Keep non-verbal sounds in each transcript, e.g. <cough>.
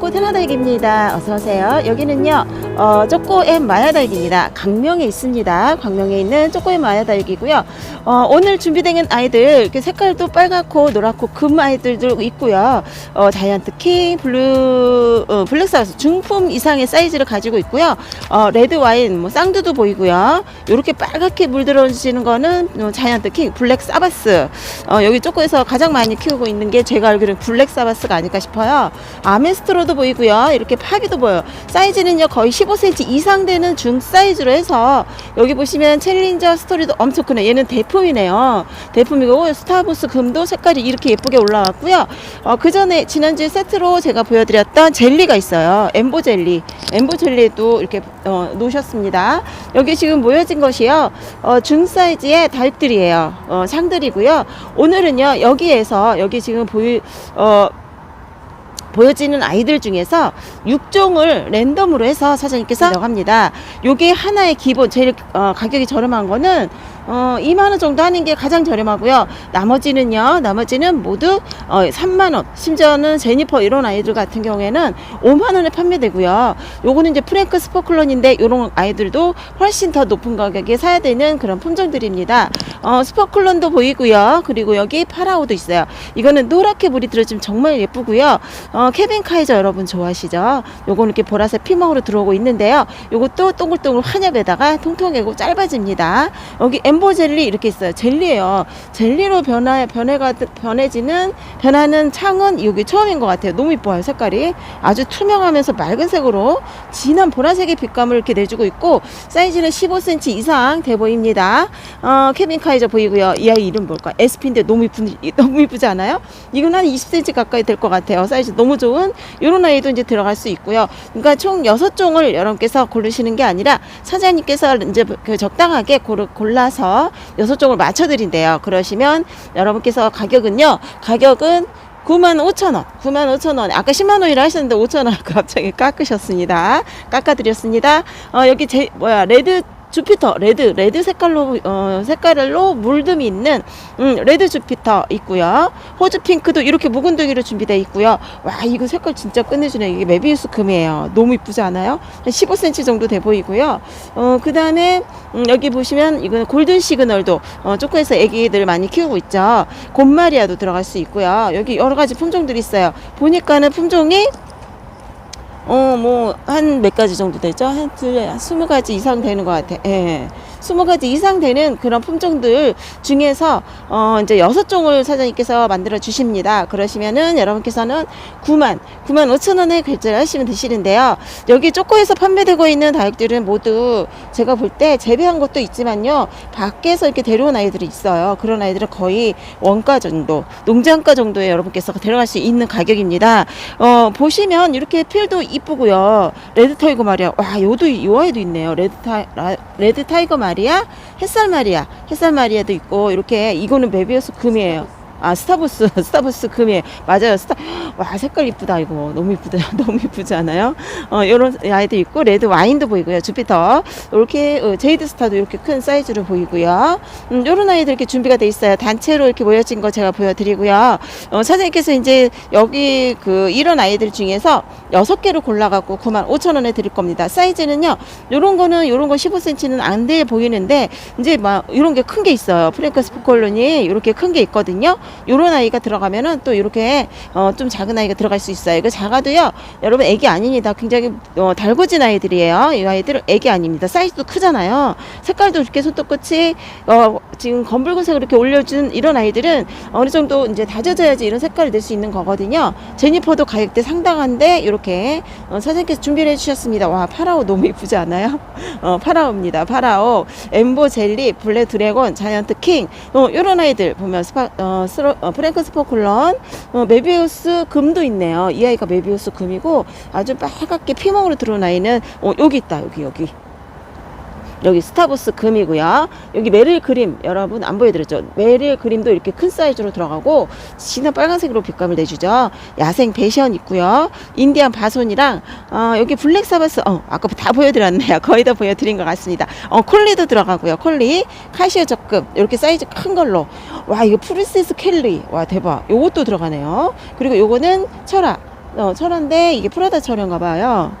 쪼꼬 테나다육입니다. 어서오세요. 여기는요, 어, 쪼꼬엠 마야다육입니다. 강명에 있습니다. 강명에 있는 쪼꼬엠 마야다육이고요. 어, 오늘 준비된 아이들, 이렇게 색깔도 빨갛고 노랗고 금 아이들도 있고요. 어, 자이언트 킹, 블루, 어, 블랙사우스 중품 이상의 사이즈를 가지고 있고요. 어, 레드 와인, 뭐, 쌍두도 보이고요. 이렇게 빨갛게 물들어지는 거는 어, 자이언트 킹, 블랙 사바스. 어, 여기 쪼꼬에서 가장 많이 키우고 있는 게 제가 알기로는 블랙 사바스가 아닐까 싶어요. 아메스트로도 보이고요. 이렇게 파비도 보여요. 사이즈는요, 거의 15cm 이상 되는 중 사이즈로 해서 여기 보시면 챌린저 스토리도 엄청 크네. 얘는 대품이네요. 대품이고 스타부스 금도 색깔이 이렇게 예쁘게 올라왔고요. 어, 그 전에 지난주에 세트로 제가 보여드렸던 젤리가 있어요. 엠보 젤리. 엠보 젤리도 이렇게 어, 놓으셨습니다. 여기 지금 모여진 것이요. 어, 중 사이즈의 달들이에요. 어, 상들이고요. 오늘은요, 여기에서 여기 지금 보이, 어, 보여지는 아이들 중에서 6종을 랜덤으로 해서 사장님께서 나갑니다. 요게 하나의 기본 제일 어, 가격이 저렴한 거는 어, 2만 원 정도 하는 게 가장 저렴하고요. 나머지는요. 나머지는 모두 어, 3만 원. 심지어는 제니퍼 이런 아이들 같은 경우에는 5만 원에 판매되고요. 요거는 이제 프랭크 스포클론인데 이런 아이들도 훨씬 더 높은 가격에 사야 되는 그런 품종들입니다. 어, 스포클론도 보이고요. 그리고 여기 파라오도 있어요. 이거는 노랗게 물이 들어지면 정말 예쁘고요. 어, 케빈 카이저 여러분 좋아하시죠? 요거는 이렇게 보라색 피멍으로 들어오고 있는데요. 요것도 동글동글 한엽에다가 통통하고 짧아집니다. 여기 엠보 젤리 이렇게 있어요. 젤리예요. 젤리로 변화 변해가 변해지는 변하는 창은 여기 처음인 것 같아요. 너무 이뻐요 색깔이 아주 투명하면서 맑은색으로 진한 보라색의 빛감을 이렇게 내주고 있고 사이즈는 15cm 이상 돼 보입니다. 어, 케빈 카이저 보이고요. 이 아이 이름 뭘까? 에스피인데 너무 이쁜 <laughs> 너무 이쁘지 않아요? 이건 한 20cm 가까이 될 것 같아요. 사이즈 너무 좋은 이런 아이도 이제 들어갈 수 있고요. 그러니까 총 여섯 종을 여러분께서 고르시는 게 아니라 사장님께서 이제 그 적당하게 고르, 골라서 여섯 종을 맞춰드린대요. 그러시면 여러분께서 가격은요. 가격은 9만 5천 원, 9만 5천 원. 아까 10만 원이라 하셨는데 5천 원 <laughs> 갑자기 깎으셨습니다. 깎아드렸습니다. 어, 여기 제 뭐야 레드 주피터 레드 레드 색깔로 어, 색깔로 물듬이 있는 음, 레드 주피터 있고요. 호주 핑크도 이렇게 묵은둥이로 준비되어 있고요. 와 이거 색깔 진짜 끝내주네. 이게 메비우스 금이에요. 너무 이쁘지 않아요? 한 15cm 정도 돼 보이고요. 어, 그 다음에 음, 여기 보시면 이건 골든 시그널도 어, 쪼크에서 애기들 많이 키우고 있죠. 곰마리아도 들어갈 수 있고요. 여기 여러 가지 품종들이 있어요. 보니까는 품종이 어, 뭐, 한 몇 가지 정도 되죠? 한 둘, 스무 가지 이상 되는 것 같아. 예. 스무 가지 이상 되는 그런 품종들 중에서, 어, 이제 여섯 종을 사장님께서 만들어 주십니다. 그러시면은 여러분께서는 9만, 9만 5천 원에 결제를 하시면 되시는데요. 여기 쪼꼬에서 판매되고 있는 다육들은 모두 제가 볼 때 재배한 것도 있지만요. 밖에서 이렇게 데려온 아이들이 있어요. 그런 아이들은 거의 원가 정도, 농장가 정도에 여러분께서 데려갈 수 있는 가격입니다. 어, 보시면 이렇게 필도 이쁘고요. 레드 타이거 마리아. 와, 요도, 요 아이도 있네요. 레드 타, 라, 레드 타이거 마리아, 햇살 마리아, 햇살 마리아도 있고, 이렇게, 이거는 메비우스 금이에요. 아, 스타부스, <laughs> 스타부스 금이에요. 맞아요. 스타, 와, 색깔 이쁘다, 이거. 너무 이쁘다. <laughs> 너무 이쁘지 않아요? 어, 요런 아이도 있고, 레드 와인도 보이고요. 주피터. 이렇게, 어, 제이드 스타도 이렇게 큰 사이즈로 보이고요. 음, 요런 아이들 이렇게 준비가 돼 있어요. 단체로 이렇게 모여진 거 제가 보여드리고요. 어, 사장님께서 이제 여기 그, 이런 아이들 중에서 여섯 개를 골라갖고 9만 5천 원에 드릴 겁니다. 사이즈는요, 요런 거는, 요런 거 15cm는 안 돼 보이는데, 이제 막, 요런 게큰게 있어요. 프랭크 스 포콜론이 이렇게 큰 게 있거든요. 요런 아이가 들어가면은 또 이렇게, 어, 좀 작은 아이가 들어갈 수 있어요. 이거 작아도요, 여러분 애기 아닙니다. 굉장히, 어, 달궈진 아이들이에요. 이 아이들은 애기 아닙니다. 사이즈도 크잖아요. 색깔도 이렇게 손톱끝이, 어, 지금 검붉은색으로 이렇게 올려준 이런 아이들은 어느 정도 이제 다져져야지 이런 색깔을 낼 수 있는 거거든요. 제니퍼도 가격대 상당한데, 이렇게, 어, 사장님께서 준비를 해주셨습니다. 와, 파라오 너무 이쁘지 않아요? <laughs> 어, 파라오입니다. 파라오, 엠보 젤리, 블랙 드래곤, 자이언트 킹, 어, 요런 아이들 보면 스파, 어, 스 로, 어, 프랭크 스포클런, 어, 메비우스 금도 있네요. 이 아이가 메비우스 금이고 아주 빨갛게 피멍으로 들어온 아이는 어, 여기 있다. 여기 여기. 여기 스타부스 금이고요. 여기 메릴 그림 여러분 안 보여드렸죠? 메릴 그림도 이렇게 큰 사이즈로 들어가고 진한 빨간색으로 빛감을 내주죠. 야생 배션 있고요. 인디안 바손이랑 어, 여기 블랙 사바스 어 아까 다 보여드렸네요. <laughs> 거의 다 보여드린 것 같습니다. 어 콜리도 들어가고요. 콜리 카시오 적금 이렇게 사이즈 큰 걸로 와 이거 프리세스 켈리 와 대박. 요것도 들어가네요. 그리고 요거는 철학 어, 철화인데 이게 프라다 철화인가 봐요.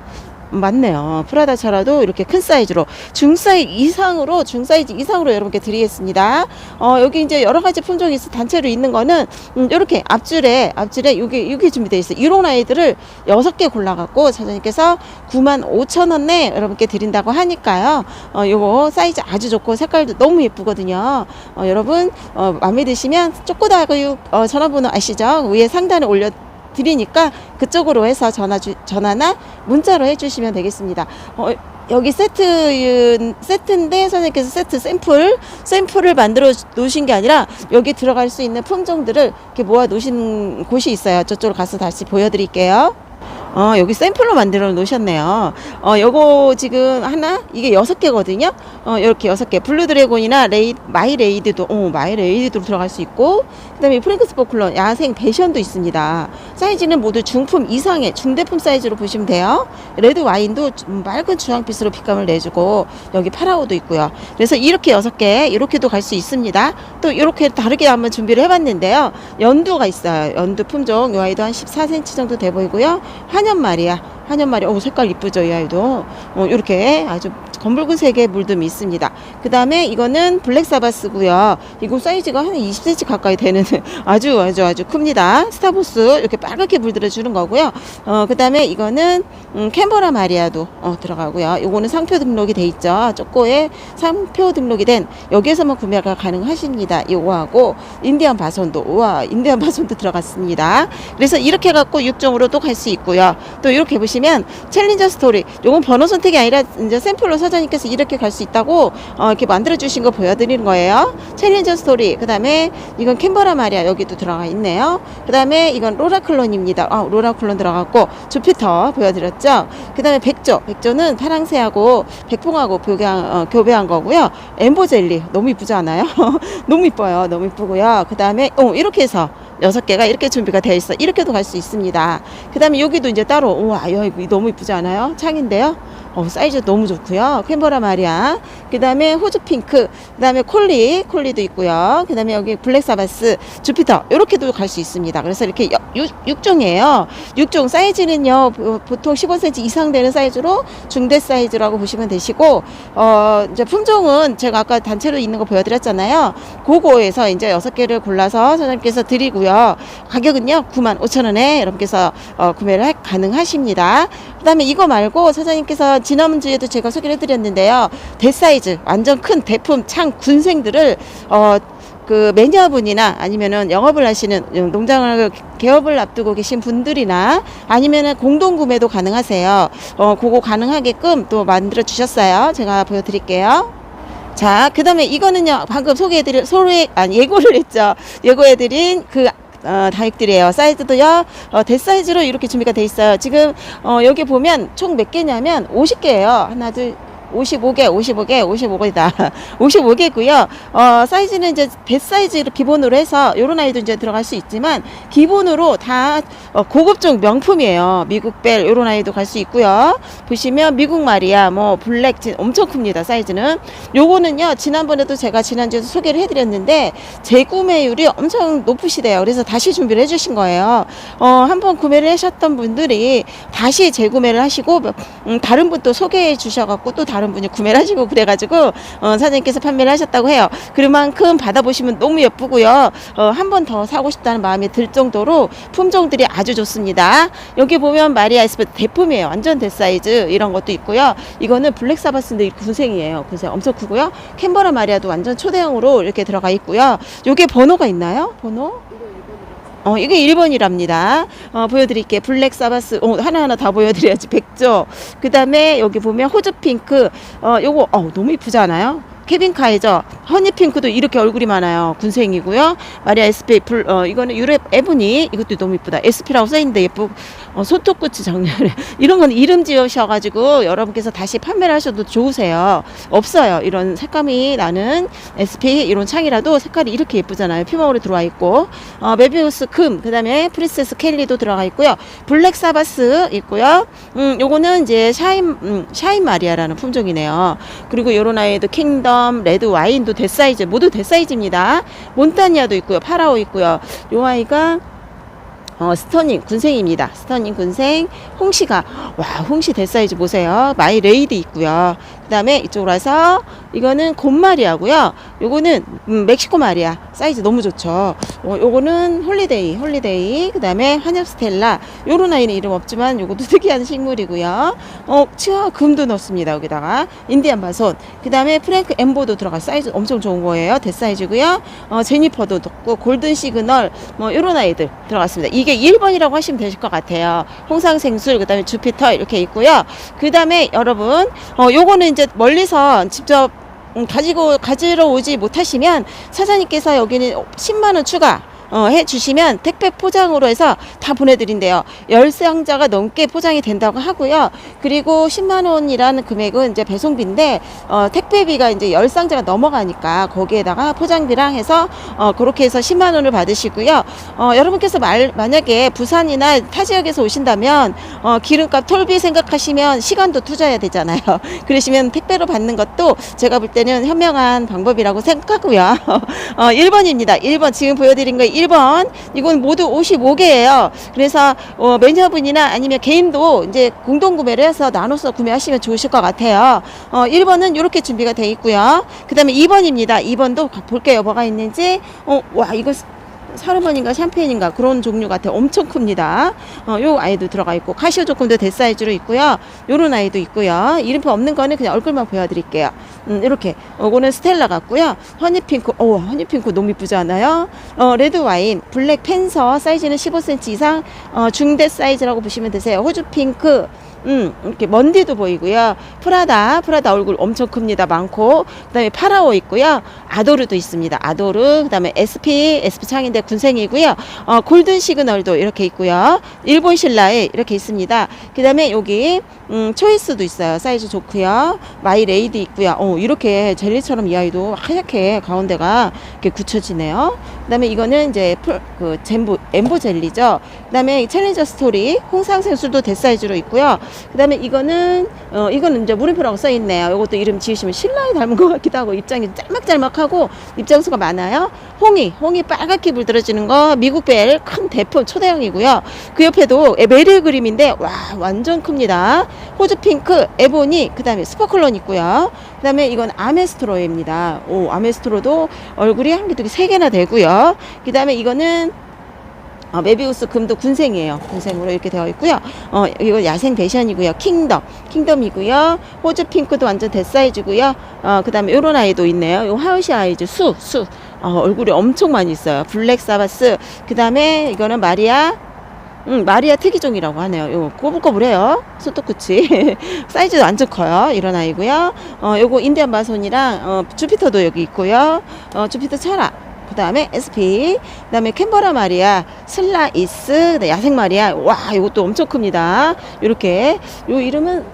맞네요. 프라다 차라도 이렇게 큰 사이즈로 중 사이즈 이상으로 중 사이즈 이상으로 여러분께 드리겠습니다. 어, 여기 이제 여러 가지 품종이 있어 단체로 있는 거는 음, 이렇게 앞줄에 앞줄에 이게 이게 준비되어 있어요. 이런 아이들을 여섯 개 골라 갖고 사장님께서 9만 5천 원에 여러분께 드린다고 하니까요. 어, 요거 사이즈 아주 좋고 색깔도 너무 예쁘거든요. 어, 여러분 어, 마음에 드시면 쪼꼬다구 어, 전화번호 아시죠? 위에 상단에 올려. 드리니까 그쪽으로 해서 전화 주, 전화나 문자로 해주시면 되겠습니다. 어, 여기 세트 세트인데 선생님께서 세트 샘플 샘플을 만들어 놓으신 게 아니라 여기 들어갈 수 있는 품종들을 이렇게 모아 놓으신 곳이 있어요. 저쪽으로 가서 다시 보여드릴게요. 어, 여기 샘플로 만들어 놓으셨네요. 어, 요거 지금 하나, 이게 여섯 개거든요. 어, 이렇게 여섯 개. 블루 드래곤이나 레이, 마이 레이드도, 어, 마이 레이드도 들어갈 수 있고, 그 다음에 프랭크 스포클런, 야생 배션도 있습니다. 사이즈는 모두 중품 이상의 중대품 사이즈로 보시면 돼요. 레드 와인도 좀 맑은 주황빛으로 빛감을 내주고, 여기 파라오도 있고요. 그래서 이렇게 여섯 개, 이렇게도 갈 수 있습니다. 또 이렇게 다르게 한번 준비를 해봤는데요. 연두가 있어요. 연두 품종, 이 아이도 한 14cm 정도 돼 보이고요. 한연 말이야. 한연 말이, 오, 색깔 이쁘죠, 이 아이도. 어, 이렇게 아주 검붉은 색의 물듬이 있습니다. 그 다음에 이거는 블랙 사바스고요. 이거 사이즈가 한 20cm 가까이 되는 <laughs> 아주 아주 아주 큽니다. 스타보스 이렇게 빨갛게 물들어 주는 거고요. 어, 그 다음에 이거는 음, 캔버라 마리아도 어, 들어가고요. 이거는 상표 등록이 돼 있죠. 쪼꼬에 상표 등록이 된 여기에서만 구매가 가능하십니다. 이거하고 인디안 바손도 우와 인디안 바손도 들어갔습니다. 그래서 이렇게 갖고 육종으로 또 갈 수 있고요. 또 이렇게 보시면 챌린저 스토리 요건 번호 선택이 아니라 이제 샘플로 사장님께서 이렇게 갈 수 있다고 어, 이렇게 만들어 주신 거 보여드리는 거예요. 챌린저 스토리 그 다음에 이건 캔버라 마리아 여기도 들어가 있네요. 그 다음에 이건 로라 클론입니다. 아, 로라 클론 들어갔고 주피터 보여드렸죠. 그 다음에 백조 백조는 파랑새하고 백봉하고 교배한, 어, 교배한 거고요. 엠보 젤리 너무 이쁘지 않아요? <laughs> 너무 이뻐요. 너무 이쁘고요. 그 다음에 어, 이렇게 해서 여섯 개가 이렇게 준비가 되어 있어. 이렇게도 갈 수 있습니다. 그 다음에 여기도 이제 따로, 우와, 너무 이쁘지 않아요? 창인데요? 어, 사이즈 너무 좋고요. 캔버라 마리아. 그 다음에 호주 핑크. 그 다음에 콜리. 콜리도 있고요. 그 다음에 여기 블랙 사바스, 주피터. 이렇게도 갈 수 있습니다. 그래서 이렇게 6, 종이에요 6종 사이즈는요, 보- 보통 15cm 이상 되는 사이즈로 중대 사이즈라고 보시면 되시고, 어, 이제 품종은 제가 아까 단체로 있는 거 보여드렸잖아요. 그거에서 이제 여섯 개를 골라서 사장님께서 드리고요. 가격은요, 9만 5천 원에 여러분께서 어, 구매를 하- 가능하십니다. 그 다음에 이거 말고 사장님께서 지난주에도 제가 소개를 해드렸는데요. 대사이즈, 완전 큰 대품 창 군생들을, 어, 그 매니아분이나 아니면은 영업을 하시는 농장을 개업을 앞두고 계신 분들이나 아니면은 공동 구매도 가능하세요. 어, 그거 가능하게끔 또 만들어 주셨어요. 제가 보여드릴게요. 자, 그 다음에 이거는요, 방금 소개해드릴, 소개, 아니, 예고를 했죠. 예고해드린 그, 어, 다육들이에요. 사이즈도요, 어, 대사이즈로 이렇게 준비가 돼 있어요. 지금, 어, 여기 보면 총 몇 개냐면 50개예요. 하나, 둘, 55개, 55개, 55개다. 55개고요. 어, 사이즈는 이제 대사이즈로 기본으로 해서 요런 아이도 이제 들어갈 수 있지만 기본으로 다 어, 고급종 명품이에요. 미국 벨 요런 아이도 갈 수 있고요. 보시면 미국 마리아 뭐 블랙 진- 엄청 큽니다. 사이즈는. 요거는요. 지난번에도 제가 지난주에 소개를 해 드렸는데 재구매율이 엄청 높으시대요. 그래서 다시 준비를 해 주신 거예요. 어, 한번 구매를 하셨던 분들이 다시 재구매를 하시고 음, 다른 분또 소개해 주셔 갖고 또 다른 분이 구매를 하시고 그래 가지고 어, 사장님께서 판매를 하셨다고 해요. 그만큼 받아보시면 너무 예쁘고요. 어, 한 번 더 사고 싶다는 마음이 들 정도로 품종들이 아주 좋습니다. 여기 보면 마리아 에스페 대품이에요. 완전 대사이즈 이런 것도 있고요. 이거는 블랙 사바스인데 구생이에요. 구생 엄청 크고요. 캔버라 마리아도 완전 초대형으로 이렇게 들어가 있고요. 요게 번호가 있나요? 번호? 어, 이게 1번이랍니다. 어, 보여드릴게요. 블랙 사바스. 어, 하나하나 다 보여드려야지. 백조. 그 다음에 여기 보면 호주 핑크. 어, 요거, 어, 너무 이쁘지 않아요? 케빈 카이저, 허니 핑크도 이렇게 얼굴이 많아요. 군생이고요. 마리아 SP, 불, 어, 이거는 유럽 에브니. 이것도 너무 이쁘다. SP라고 써있는데 예쁘, 어, 손톱끝이 작년에. <laughs> 이런 건 이름 지으셔가지고 여러분께서 다시 판매를 하셔도 좋으세요. 없어요. 이런 색감이 나는 SP 이런 창이라도 색깔이 이렇게 예쁘잖아요. 피망으로 들어와 있고. 어, 메비우스 금, 그 다음에 프리세스 켈리도 들어가 있고요. 블랙 사바스 있고요. 음, 요거는 이제 샤인, 음, 샤인 마리아라는 품종이네요. 그리고 요런 아이도 킹덤, 레드 와인도 대사이즈, 모두 대사이즈입니다. 몬타니아도 있고요. 파라오 있고요. 요 아이가 어, 스터닝 군생입니다. 스터닝 군생 홍시가 와 홍시 대사이즈 보세요. 마이 레이드 있고요. 그다음에 이쪽으로 와서 이거는 곰마리아고요. 요거는 음, 멕시코 마리아 사이즈 너무 좋죠. 어, 요거는 홀리데이 홀리데이 그다음에 환엽 스텔라 요런 아이는 이름 없지만 요것도 <laughs> 특이한 식물이고요. 어 치아 금도 넣습니다. 여기다가 인디안 바손 그다음에 프랭크 엠보도 들어가 사이즈 엄청 좋은 거예요. 대사이즈고요. 어 제니퍼도 넣고 골든 시그널 뭐 요런 아이들 들어갔습니다. 이게 1번이라고 하시면 되실 것 같아요. 홍상생술 그 다음에 주피터 이렇게 있고요. 그 다음에 여러분 어 요거는 이제 멀리서 직접 음, 가지고 가지러 오지 못하시면 사장님께서 여기는 10만 원 추가 어, 해주시면 택배 포장으로 해서 다 보내드린대요. 열 상자가 넘게 포장이 된다고 하고요. 그리고 10만 원이라는 금액은 이제 배송비인데 어, 택배비가 이제 열 상자가 넘어가니까 거기에다가 포장비랑 해서 어, 그렇게 해서 10만 원을 받으시고요. 어, 여러분께서 말, 만약에 부산이나 타 지역에서 오신다면 어, 기름값 톨비 생각하시면 시간도 투자해야 되잖아요. <laughs> 그러시면 택배로 받는 것도 제가 볼 때는 현명한 방법이라고 생각하고요. <laughs> 어, 1번입니다. 1번 지금 보여드린 거 1번 이건 모두 55개예요. 그래서 어, 매니저분이나 아니면 개인도 이제 공동 구매를 해서 나눠서 구매하시면 좋으실 것 같아요. 어, 1번은 이렇게 준비가 돼 있고요. 그다음에 2번입니다. 2번도 볼게요. 뭐가 있는지. 어, 와 이거 사르번인가 샴페인인가 그런 종류 같아요. 엄청 큽니다. 어, 요 아이도 들어가 있고 카시오 조금도 대사이즈로 있고요. 요런 아이도 있고요. 이름표 없는 거는 그냥 얼굴만 보여드릴게요. 음, 이렇게 요거는 스텔라 같고요. 허니핑크, 오 허니핑크 너무 이쁘지 않아요? 어, 레드 와인, 블랙 펜서 사이즈는 15cm 이상 어, 중대 사이즈라고 보시면 되세요. 호주 핑크. 음, 이렇게 먼디도 보이고요. 프라다, 프라다 얼굴 엄청 큽니다. 많고. 그 다음에 파라오 있고요. 아도르도 있습니다. 아도르, 그 다음에 SP, SP 창인데 군생이고요. 어, 골든 시그널도 이렇게 있고요. 일본 신라에 이렇게 있습니다. 그 다음에 여기, 음, 초이스도 있어요. 사이즈 좋고요. 마이 레이드 있고요. 어, 이렇게 젤리처럼 이 아이도 하얗게 가운데가 이렇게 굳혀지네요. 그 다음에 이거는 이제 풀, 그 젠보, 엠보 젤리죠. 그 다음에 챌린저 스토리, 홍상생수도 대사이즈로 있고요. 그 다음에 이거는, 어, 이거는 이제 물음표라고 써있네요. 이것도 이름 지으시면 신라에 닮은 것 같기도 하고, 입장이 짤막짤막하고, 입장수가 많아요. 홍이, 홍이 빨갛게 물들어지는 거, 미국 벨, 큰 대표, 초대형이고요. 그 옆에도 메릴 그림인데, 와, 완전 큽니다. 호주 핑크, 에보니, 그 다음에 스퍼클론 있고요. 그 다음에 이건 아메스트로입니다. 오, 아메스트로도 얼굴이 한 개, 두 개, 세 개나 되고요. 그 다음에 이거는 어, 메비우스 금도 군생이에요. 군생으로 이렇게 되어 있고요. 어, 이거 야생 배션이고요. 킹덤. 킹덤이고요. 호주 핑크도 완전 대사이즈고요. 어, 그 다음에 요런 아이도 있네요. 요 하우시 아이즈 수, 수. 어, 얼굴이 엄청 많이 있어요. 블랙 사바스. 그 다음에 이거는 마리아. 음, 마리아 특이종이라고 하네요. 요 꼬불꼬불해요. 손톱끝이 <laughs> 사이즈도 완전 커요. 이런 아이고요. 어, 요거 인디안 마손이랑 어, 주피터도 여기 있고요. 어, 주피터 차라. 그 다음에 SP, 그 다음에 캔버라 마리아, 슬라이스, 그다음에 야생 마리아. 와, 이것도 엄청 큽니다. 이렇게. 요 이름은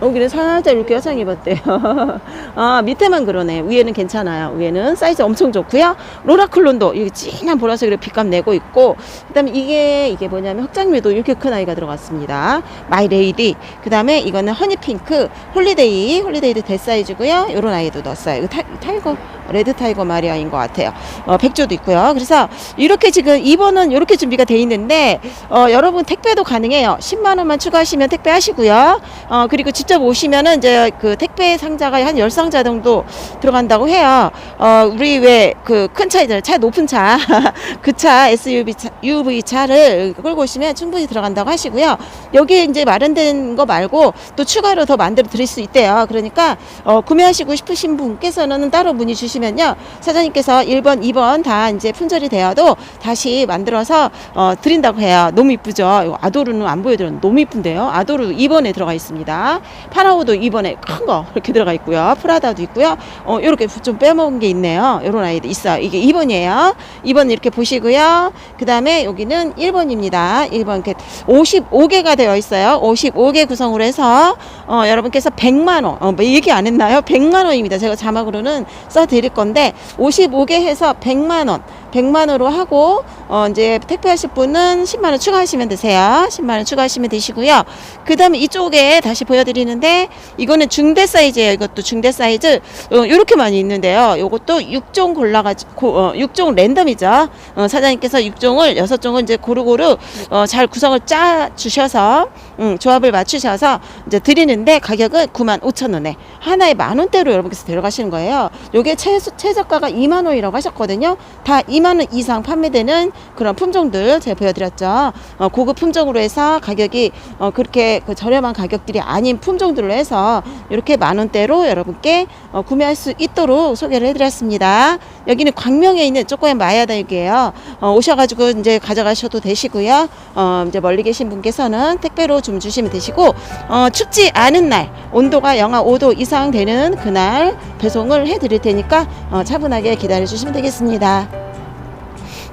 여기는 살짝 이렇게 입었대요. <laughs> 아, 밑에만 그러네. 위에는 괜찮아요. 위에는 사이즈 엄청 좋고요. 로라클론도 이게 진한 보라색으로 빛감 내고 있고, 그 다음에 이게, 이게 뭐냐면 흑장미도 이렇게 큰 아이가 들어갔습니다. 마이 레이디. 그 다음에 이거는 허니핑크, 홀리데이. 홀리데이도 대사이즈고요. 요런 아이도 넣었어요. 이거 타, 타이거, 레드 타이거 마리아인 것 같아요. 어, 백조도 있고요. 그래서 이렇게 지금 2번은 이렇게 준비가 돼 있는데, 어, 여러분 택배도 가능해요. 10만 원만 추가하시면 택배 하시고요. 어, 그리고 직접 오시면은 이제 그 택배 상자가 한 10상자 정도 들어간다고 해요. 어, 우리 왜 그 큰 차 있잖아요. 차 높은 차. <laughs> 그 차 SUV 차, UV 차를 끌고 오시면 충분히 들어간다고 하시고요. 여기 이제 마련된 거 말고 또 추가로 더 만들어 드릴 수 있대요. 그러니까 어, 구매하시고 싶으신 분께서는 따로 문의 주시 면요. 사장님께서 1번, 2번 다 이제 품절이 되어도 다시 만들어서 어, 드린다고 해요. 너무 이쁘죠? 이거 아도르는 안 보여드렸는데 너무 이쁜데요. 아도르 2번에 들어가 있습니다. 파라오도 2번에 큰 거 이렇게 들어가 있고요. 프라다도 있고요. 어, 이렇게 좀 빼먹은 게 있네요. 이런 아이도 있어요. 이게 2번이에요. 2번 이렇게 보시고요. 그 다음에 여기는 1번입니다. 1번 이렇게 55개가 되어 있어요. 55개 구성으로 해서 어, 여러분께서 100만 원, 어, 뭐 얘기 안 했나요? 100만 원입니다. 제가 자막으로는 써드 릴 건데 55개 해서 100만 원. 100만 원으로 하고 어 이제 택배하실 분은 10만 원 추가하시면 되세요. 10만 원 추가하시면 되시고요. 그 다음에 이쪽에 다시 보여드리는데 이거는 중대 사이즈예요. 이것도 중대 사이즈 어, 이렇게 많이 있는데요. 이것도 6종 골라가지고 어, 6종 랜덤이죠. 어, 사장님께서 6종을 6종을 이제 고루고루 어, 잘 구성을 짜 주셔서 음, 조합을 맞추셔서 이제 드리는데 가격은 9만 5천 원에 하나에 만 원대로 여러분께서 데려가시는 거예요. 요게 최소 최저가가 2만 원이라고 하셨거든요. 다2 만원 이상 판매되는 그런 품종들 제가 보여드렸죠. 어, 고급 품종으로 해서 가격이 어, 그렇게 그 저렴한 가격들이 아닌 품종들로 해서 이렇게 만 원대로 여러분께 어, 구매할 수 있도록 소개를 해드렸습니다. 여기는 광명에 있는 쪼꼬의 마야다육이에요. 어, 오셔가지고 이제 가져가셔도 되시고요. 어, 이제 멀리 계신 분께서는 택배로 좀 주시면 되시고 어, 춥지 않은 날 온도가 영하 5도 이상 되는 그날 배송을 해드릴 테니까 어, 차분하게 기다려 주시면 되겠습니다.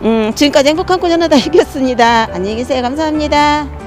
음, 지금까지 행복한 고전하다 <laughs> 이겼습니다. 안녕히 계세요. 감사합니다.